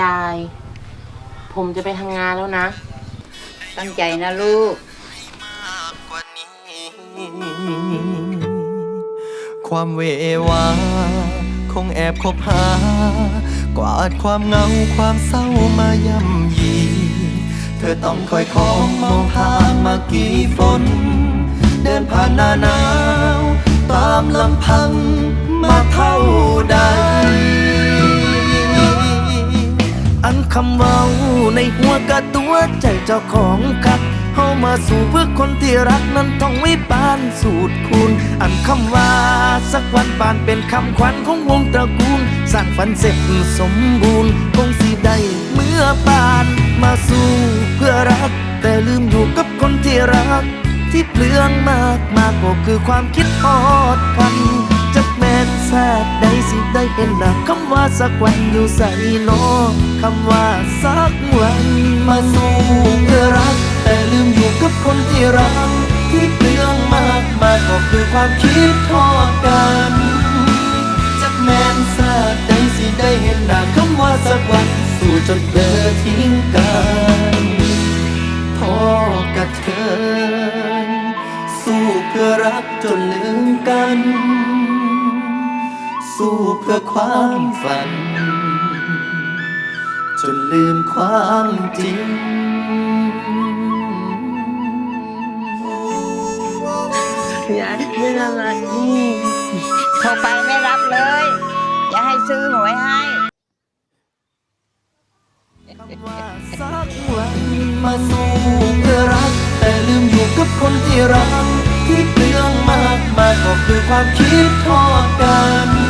ยาย ผมจะไปทำงานแล้วนะ ตั้งใจนะลูก ความเววาคงแอบคบหา กวาดความเหงาความเศร้ามาย่ำยี เธอต้องคอยของมองผ่านมากี่ฝน เดินผ่านหน้าหนาว ตามลำพัง กะตัวใจเจ้าของครับเฮามาสู่เพื่อคนที่รักนั้นต้องไว้ปานสูตรคุณอันคำว่าสักวันปานเป็นคำขวัญของวงตระกูล สร้างฝันเสร็จสมบูรณ์คงสิได้เมื่อปานมาสู่เพื่อรัก แต่ลืมอยู่กับคนที่รัก ที่เปลืองมากมากก็คือความคิดทอดกันจักแม นแซดได้สิได้เห็นหน้าคำว่าสักวันอยู่ใส่นอคำว่าสักวันมาสู่เพื่อรัก แต่ลืมอยู่กับคนที่รัก ที่เปลืองมากมากก็คือความคิดทอดกันจักแมนแซดได้สิได้เห็นหน้าคำว่าสักวันสู่จนเธอทิ้งกันพอกระเทินสู้เพื่อรักจนลืมกัน เพื่อความฝัน จนลืมความจริงยายเป็นอะไรโทรไปไม่รับเลย จะให้ซื้อหวยให้ว่าสักวันมาสู้เพื่อรัก แต่ลืมอยู่กับคนที่รัก ที่เปลืองมากมายก็คือความคิดทอดกัน